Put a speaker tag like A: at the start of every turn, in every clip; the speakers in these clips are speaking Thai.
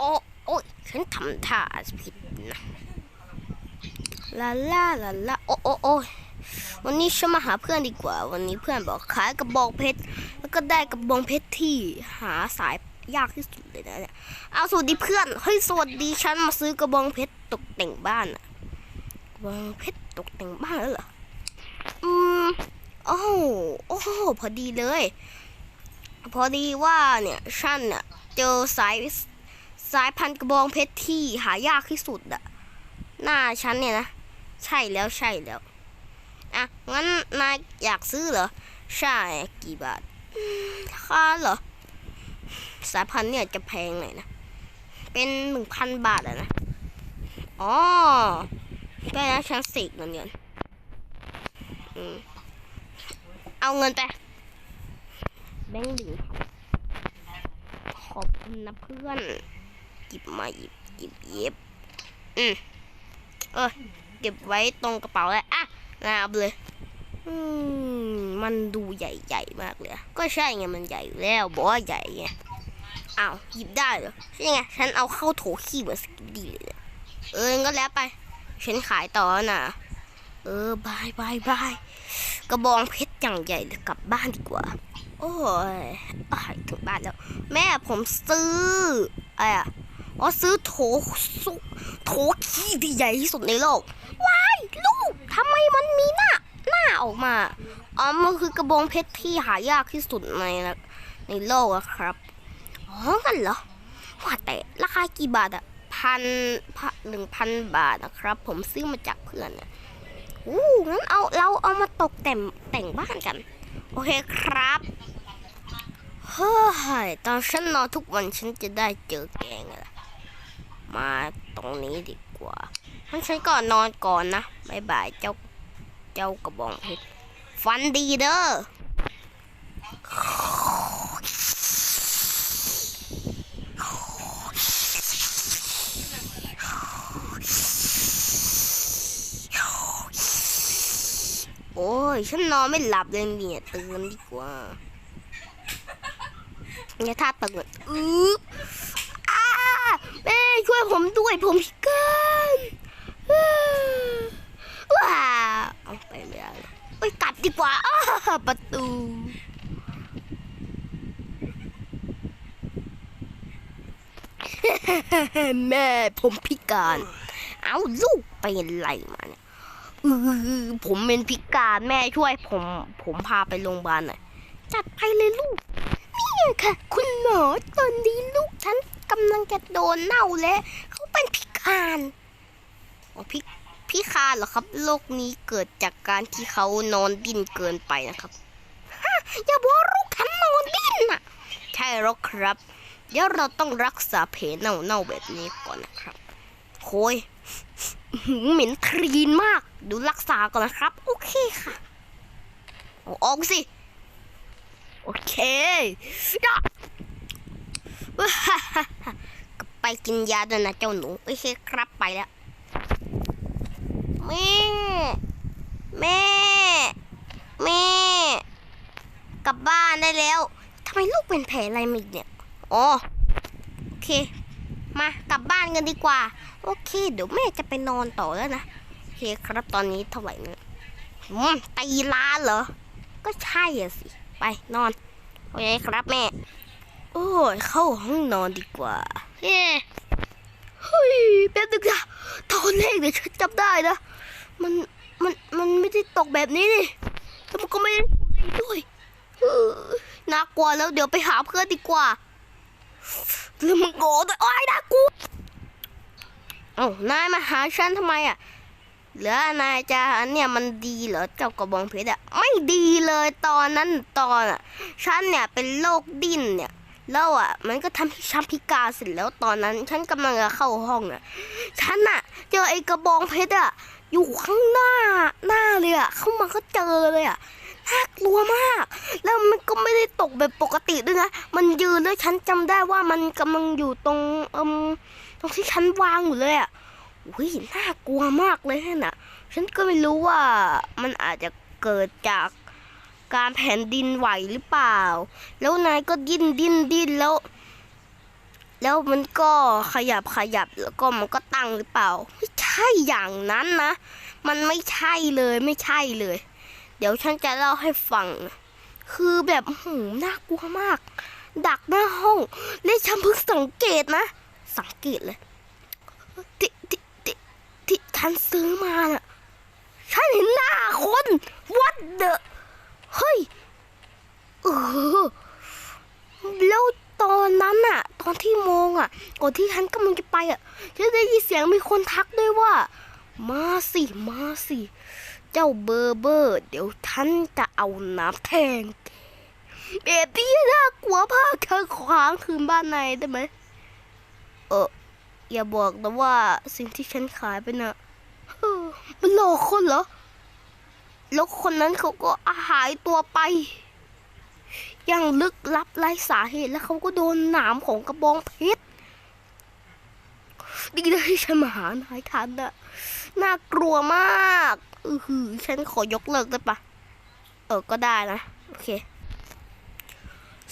A: โอ้โอ้ยฉันทำท่าผิดนะลาลาลาลาโอ้โอ้โอ้ยวันนี้ฉันมาหาเพื่อนดีกว่า วันนี้เพื่อนบอกขายกระบองเพชร แล้วก็ได้กระบองเพชรที่หาสายยากที่สุดเลยนะเนี่ยเอาสวัสดีเพื่อนเฮ้ยสวัสดีฉันมาซื้อกระบองเพชรตกแต่งบ้านอะกระบองเพชรตกแต่งบ้านแล้วเหรออืมโอ้โหโอ้พอดีเลย พอดีว่าเนี่ยฉันเน่ยเจอสาย สายพันธุ์กระบองเพชรที่หายากที่สุดอะหน้าฉันเนี่ยนะ ใช่แล้วใช่แล้ว อะ งั้นนายอยากซื้อเหรอ ใช่กี่บาทอืมราเหรอ สายพันธุ์เนี่ยจะแพงหน่อยนะ เป็นหนึ่งพันบาทอะนะ อ๋อได้แล้วฉันเสกเงินเดือนเอาเงินไปแบงค์หนึ่งขอบคุณนะเพื่อน หยิบมาหยิบหยิบเย็บอืมเออเก็บไว้ตรงกระเป๋าเลยอะนาเอาไปเลย อืมมันดูใหญ่ๆมากเลย ก็ใช่ไงมันใหญ่แล้วบอกว่าใหญ่ไงอ้าวหยิบได้เหรอใช่ไงฉันเอาเข้าโถขี้เหมือนสกิปดีเลยเออก็แล้วไปฉันขายต่อนะเออบายบายบายกระบองเพชรอย่างใหญ่กลับบ้านดีกว่า โอ้ยถึงบ้านแล้ว แม่ผมซื้ออะไรอะ อ๋อซื้อโถสุโถขี้ที่ใหญ่ที่สุดในโลกว้ายลูกทำไมมันมีหน้าหน้าออกมาอ๋อมันคือกระบองเพชรที่หายากที่สุดในในโลกอะครับอ๋อกันเหรอว่าแต่ราคากี่บาทอะพันหนึ่งพันบาทนะครับ ผมซื้อมาจากเพื่อนอะอู้งั้นเอาเราเอามาตกแต่งแต่งบ้านกัน โอเคครับเฮ้ยตอนฉันนอนทุกวันฉันจะได้เจอแกงละ มาตรงนี้ดีกว่างั้นฉันก็นอนก่อนนะบายบายเจ้าเจ้ากระบองเพชรฟันดีเด้อโอ้ยฉันนอนไม่หลับเลยเนี่ยตื่นดีกว่าเนี่ยถ้าตื่นอืออ้าแม่ช่ วยผมด้วยผมพิการอ้าว้าเอาไปไม่ได้ไปกลับดีกว่าอประตูแม่ผมพิการ เอาลูกไปอะไรมาเนี่ยผมเป็นพิการแม่ช่วย ผมผมพาไปโรงพยาบาลหน่อยจัดไปเลยลูกนี่ค่ะ คุณหมอตอนนี้ลูกฉัน กำลังจะโดนเน่าแล้วเขาเป็นพิการอ๋อพิพิการเหรอครับโรคนี้เกิดจากการที่เขานอนดิ้นเกินไปนะครับฮะอย่าบอกลูกฉันนอนดิ้นน่ะ ใช่แล้วครับ เดี๋ยวเราต้องรักษาแผลเน่าๆแบบนี้ก่อนนะครับโอยหืมเหม็นครีนมาก ดูรักษาก่อนนะครับ โอเคค่ะออกสิ โอเคยะ ไปกินยาด้วยนะเจ้าหนูโอเคครับไปแล้ว แม่ แม่ แม่ กลับบ้านได้แล้วทำไมลูกเป็นแผลอะไรมาอีกเนี่ยอ๋อโอเค มากลับบ้านกันดีกว่า โอเค เดี๋ยวแม่จะไปนอนต่อแล้วนะโอเคครับตอนนี้เท่าไหร่เนี่ยมตีล้านเหรอ ก็ใช่อะสิ ไปนอน โอเคครับแม่ โอ้ยเข้าห้องนอนดีกว่าเฮ้เฮ้ยแป๊บนึงนะตอนแรกเนี่ยฉันจำได้นะ มันมันมันไม่ได้ตกแบบนี้นี่แล้วมันก็ไม่ได้ตกแบบนี้ด้วยเออน่ากลัวแล้วเดี๋ยวไปหาเพื่อนดีกว่าแล้วมึงโง่ด้วยโอ้ยน่ากลัวเอ้านายมาหาฉันทำไมอะเหลือนายจะเนี่ยมันดีเหรอเจ้ากระบองเพชรอะไม่ดีเลยตอนนั้นตอนอะฉันเนี่ยเป็นโรคดิ้นเนี่ย แล้วอะ มันก็ทำให้ฉันพิการเสร็จแล้วตอนนั้น ฉันกำลังจะเข้าห้องอะ ฉันอะ เจอไอ้กระบองเพชรอะ อยู่ข้างหน้าหน้าเลยอะ เข้ามาก็เจอเลยอะน่ากลัวมาก แล้วมันก็ไม่ได้ตกแบบปกติด้วยนะ มันยืนแล้วฉันจำได้ว่ามันกำลังอยู่ตรงเอืมตรงที่ฉันวางอยู่เลยอะอุ้ยน่ากลัวมากเลยน่ะ ฉันก็ไม่รู้ว่ามันอาจจะเกิดจาก การแผ่นดินไหวหรือเปล่า แล้วนายก็ดิ้นดิ้นดิ้นแล้ว แล้วมันก็ขยับขยับแล้วก็มันก็ตั้งหรือเปล่า ไม่ใช่อย่างนั้นนะ มันไม่ใช่เลยไม่ใช่เลย เดี๋ยวฉันจะเล่าให้ฟัง คือแบบหูน่ากลัวมาก ดักหน้าห้องและฉันเพิ่งสังเกตนะ สังเกตเลยที่ที่ที่ที่ฉันซื้อมาน่ะฉันเห็นหน้าคน what the เฮ้อ แล้วตอนนั้นน่ะตอนที่มองอะก่อนที่ฉันกำลังจะไปอะฉันได้ยินเสียงมีคนทักด้วยว่า มาสิมาสิเจ้าเบอร์เบอร์ เดี๋ยวฉันจะเอาน้ำแทงแกเบบี้น่ากลัวมากเธอขวางคืนบ้านในได้ไหมเอออย่าบอกนะว่าสิ่งที่ฉันขายไปน่ะมันหลอกคนเหรอแล้วคนนั้นเขาก็หายตัวไป อย่างลึกลับไร้สาเหตุแล้วเขาก็โดนหนามของกระบองเพชรดีนะที่ฉันมาหานายทันอะน่ากลัวมากอือหือฉันขอยกเลิกได้ปะเออก็ได้นะ โอเค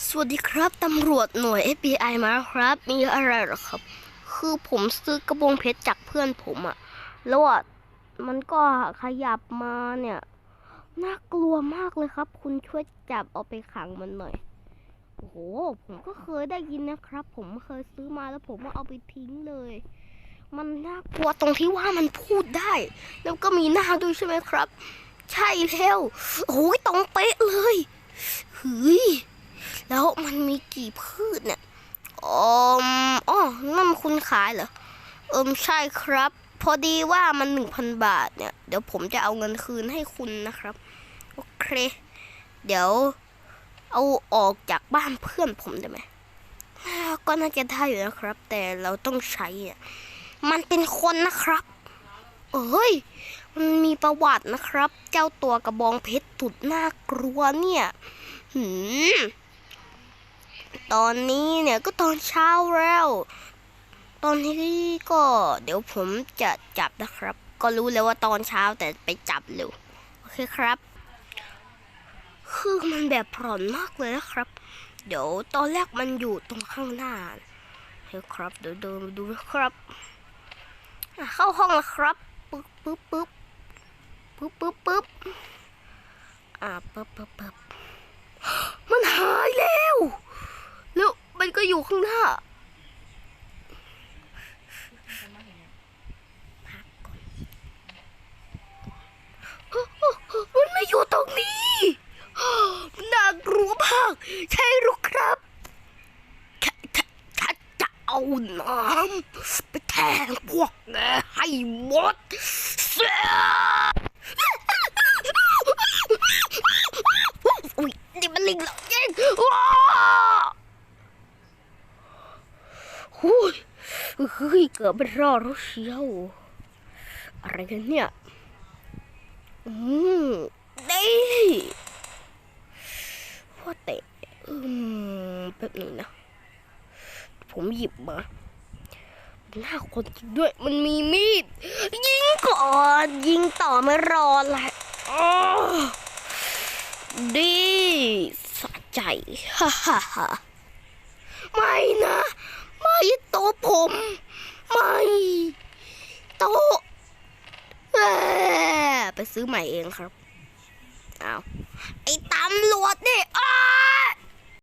A: สวัสดีครับตำรวจหน่วย FBI มาครับ มีอะไรหรอครับ คือผมซื้อกระบองเพชรจากเพื่อนผมอะแล้วอะมันก็ขยับมาเนี่ย น่ากลัวมากเลยครับ คุณช่วยจับเอาไปขังมันหน่อย โอ้โห ผมก็เคยได้ยินนะครับ ผมเคยซื้อมาแล้วผมก็เอาไปทิ้งเลย มันน่ากลัวตรงที่ว่ามันพูดได้ แล้วก็มีหน้าด้วยใช่ไหมครับ ใช่แล้วโอ้ยตรงเป๊ะเลยเฮ้ยแล้วมันมีกี่พืชเนี่ยอ๋ออ๋อนั่นคุณขายเหรอเอิมใช่ครับ อดีว่ามันหนึ่งพันบาทเนี่ย เดี๋ยวผมจะเอาเงินคืนให้คุณนะครับ โอเค เดี๋ยวเอาออกจากบ้านเพื่อนผมได้ไหมก็น่าจะได้อยู่นะครับ แต่เราต้องใช้อะมันเป็นคนนะครับเอ้ย มันมีประวัตินะครับ เจ้าตัวกระบองเพชรตุดน่ากลัวเนี่ยหืมตอนนี้เนี่ยก็ตอนเช้าแล้ว ตอนนี้ก็เดี๋ยวผมจะจับนะครับ ก็รู้แล้วว่าตอนเช้าแต่ไปจับเร็วโอเคครับคือมันแบบผ่อนมากเลยนะครับ เดี๋ยวตอนแรกมันอยู่ตรงข้างหน้าเฮ้ยครับ เดี๋ยวเดินดูนะครับ เข้าห้องแล้วครับปึ๊บปึ๊บปึ๊บปึ๊บปึ๊บปึ๊บอ่าปึ๊บปึ๊บปึ๊บมันหายแล้ว แล้วมันก็อยู่ข้างหน้า พักก่อน มันไม่อยู่ตรงนี้ น่ากลัวมาก ใช่หรือครับฉันจะเอาน้ำไปแทงพวกแกให้หมดเสียอุ้ยนี่มันลิงเหรอเจ๊ว้าหุยเฮ้ยเกือบไม่รอดแล้วเชียวอะไรกันเนี่ย อืมดีว่าแต่อืม แป๊บนึงนะ ผมหยิบมาหน้าคนด้วยมันมีมีด ยิงก่อนยิงต่อไม่รอเลยอ้ดีสะใจฮ่าฮ่าฮ่าไม่นะ ไม่โตผม ไม่โตะเอ้อไปซื้อใหม่เองครับอ้าวไอ้ตำรวจนี่อ้าย